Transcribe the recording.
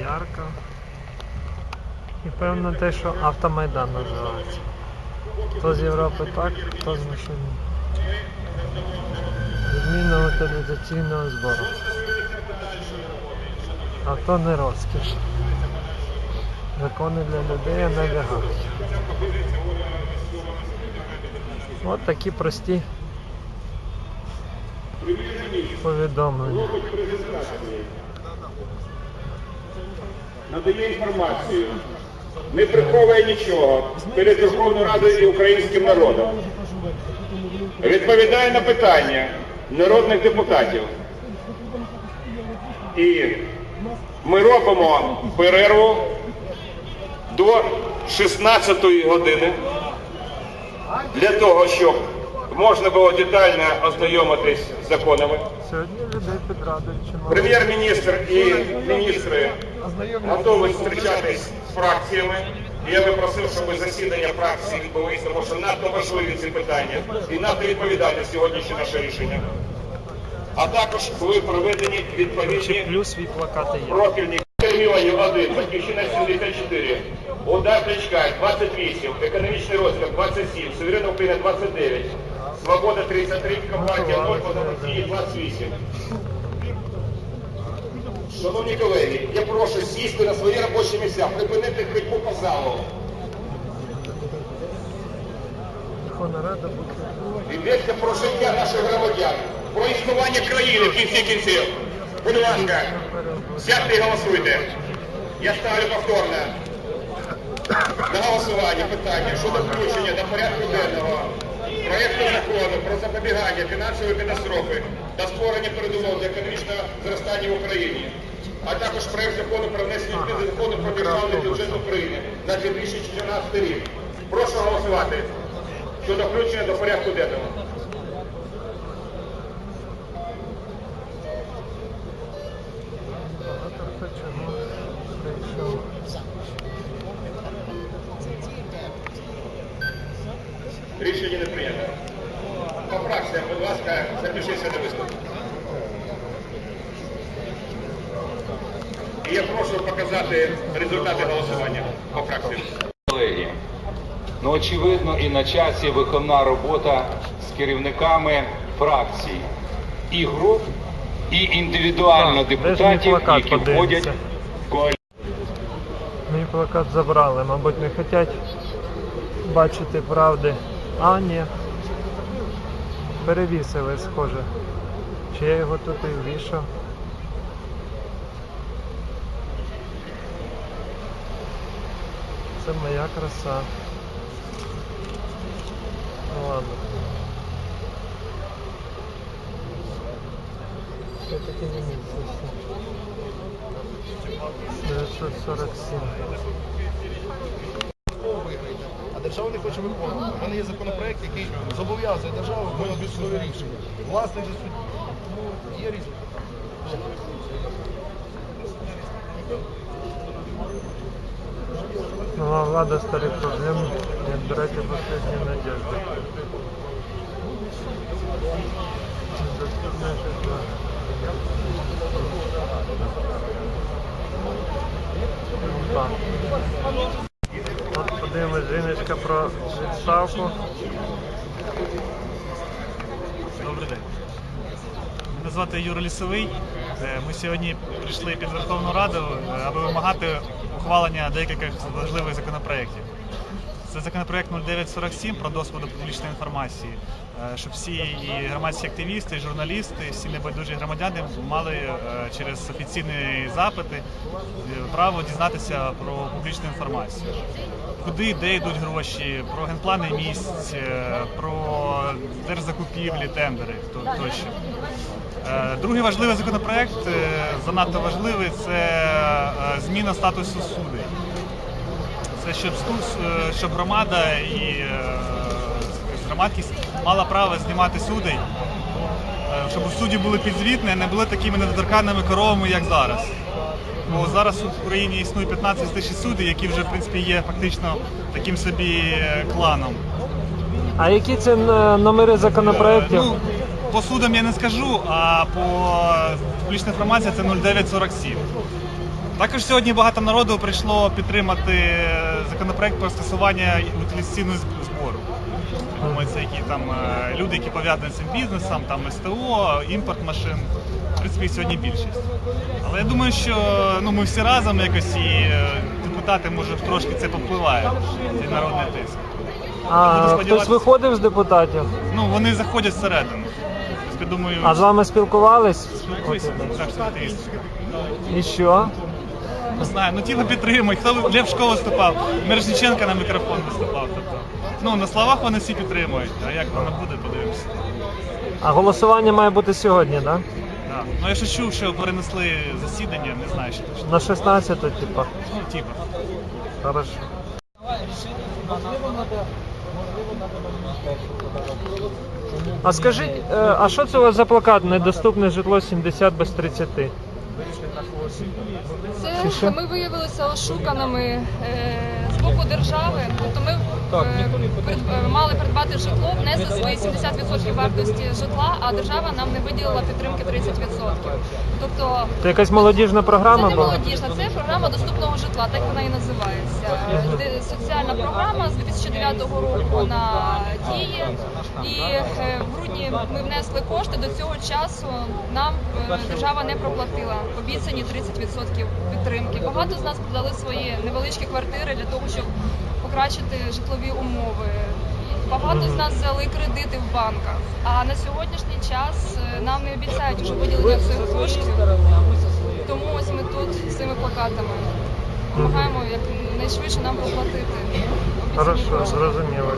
ярко. І певно те, що автомайдан називається. Хто з Європи так, хто з машини. Відмінного утилізаційного збору. Авто не розкіш. Закони для людей, не галузі. От такі прості повідомлення. Надає інформацію, не приховує нічого перед Верховною Радою і українським народом. Відповідає на питання народних депутатів. І ми робимо перерву до 16 години для того, щоб можна було детально ознайомитись з законами. Прем'єр-міністр і міністри готові зустрічатись з фракціями. І Я би просив, щоб засідання фракції відбулися, тому що надто важливі ці питання і надто відповідальне сьогоднішнє наше рішення. А також були проведені відповідні Плюс свій плакати профільні мільйонів 1, батьківщина 74, удар Кличка 28, економічний розвиток 27, суверенна Україна 29, свобода 33, компартія 0, Росії 28. Шановні колеги, я прошу сісти на свої робочі місця, припинити ходьбу по залу. Йдеться про життя наших громадян, про існування країни в кінці кінців. Будь ласка, сядьте і голосуйте. Я ставлю повторно на голосування питання щодо включення до порядку денного проєкту закону про запобігання фінансової катастрофи та створення передумов для економічного зростання в Україні, а також проєкт закону про внесення змін до закону про державний бюджет України на 2014 рік. Прошу голосувати щодо включення до порядку денного. Рішення не прийнято. По фракціям, будь ласка, запишіться на виступ. І я прошу показати результати голосування по фракціям. Колеги, ну очевидно і на часі виховна робота з керівниками фракцій і груп, і індивідуально депутатів, плакат, які входять в коаліцію. Мій плакат забрали, мабуть, не хочуть бачити правди. А, ні. Перевісили, схоже. Чи я його тут і ввішав? Це моя краса. Ну ладно. Я таки місце. 947. А держава не хоче виконувати. У мене є законопроект, який зобов'язує державу виконувати своє рішення. Власник же судді. Ну, є різні. Влада старих проблем не отбирайте последние надежды. От подивимось жіночка про відставку. Добрий день. Мене звати Юра Лісовий. Е, Ми сьогодні прийшли під Верховну Раду, е, аби вимагати ухвалення деяких важливих законопроєктів. Це законопроект 0947 про доступ до публічної інформації, е, щоб всі і громадські активісти, і журналісти, всі небайдужі громадяни мали е, через офіційні запити е, право дізнатися про публічну інформацію. Куди, де йдуть гроші, про генплани місць, е, про держзакупівлі, тендери то- тощо. Е, Другий важливий законопроект, е, занадто важливий, це зміна статусу судей. Це щоб, щоб громада і громадськість мала право знімати судей, е, щоб судді були підзвітні, не були такими недоторканними коровами, як зараз. Бо зараз в Україні існує 15 тисяч суддів, які вже в принципі є фактично таким собі е, кланом. А які це е, номери законопроєктів? Ну, по судам я не скажу, а по публічна інформація це 0947. Також сьогодні багато народу прийшло підтримати е, законопроект про скасування утилізаційного збору. Думаю, це які там е, люди, які пов'язані з цим бізнесом, там СТО, імпорт машин. В принципі, сьогодні більшість. Але я думаю, що ну, ми всі разом якось і е, депутати, може, трошки це попливає, цей народний тиск. А хтось виходив з депутатів? Ну, вони заходять всередину. Я думаю, А з вами спілкувались? спілкуйся, так, ти. І що? Не знаю, ну тіло підтримують. Хто Левшко виступав, Мирошниченко на мікрофон виступав. Тобто, ну на словах вони всі підтримують, а як воно буде, подивимося. А голосування має бути сьогодні, так? Да? Да. Ну я ще чув, що перенесли засідання, не знаю, що точно. На 16 типа. Ну, типа. Хорошо. А скажіть, е, а що це у вас за плакат? Недоступне житло 70 без 30? Це ми виявилися ошуканими е, з боку держави. Тобто ми е, прид- е, мали придбати житло, внесли свої 70% вартості житла, а держава нам не виділила підтримки 30%. Тобто Це якась молодіжна це програма не була? молодіжна, це програма доступного житла, так вона і називається. Де Соціальна програма з 2009 року вона діє. І е, в грудні ми внесли кошти. До цього часу нам е, держава не проплатила обіцяні 30% підтримки. Багато з нас продали свої невеличкі квартири для того, щоб покращити житлові умови. Багато з нас взяли кредити в банках. А на сьогоднішній час е, нам не обіцяють уже виділення цих коштів. Тому ось ми тут з цими плакатами допомагаємо як найшвидше нам поплатити. Хорошо, зрозуміло.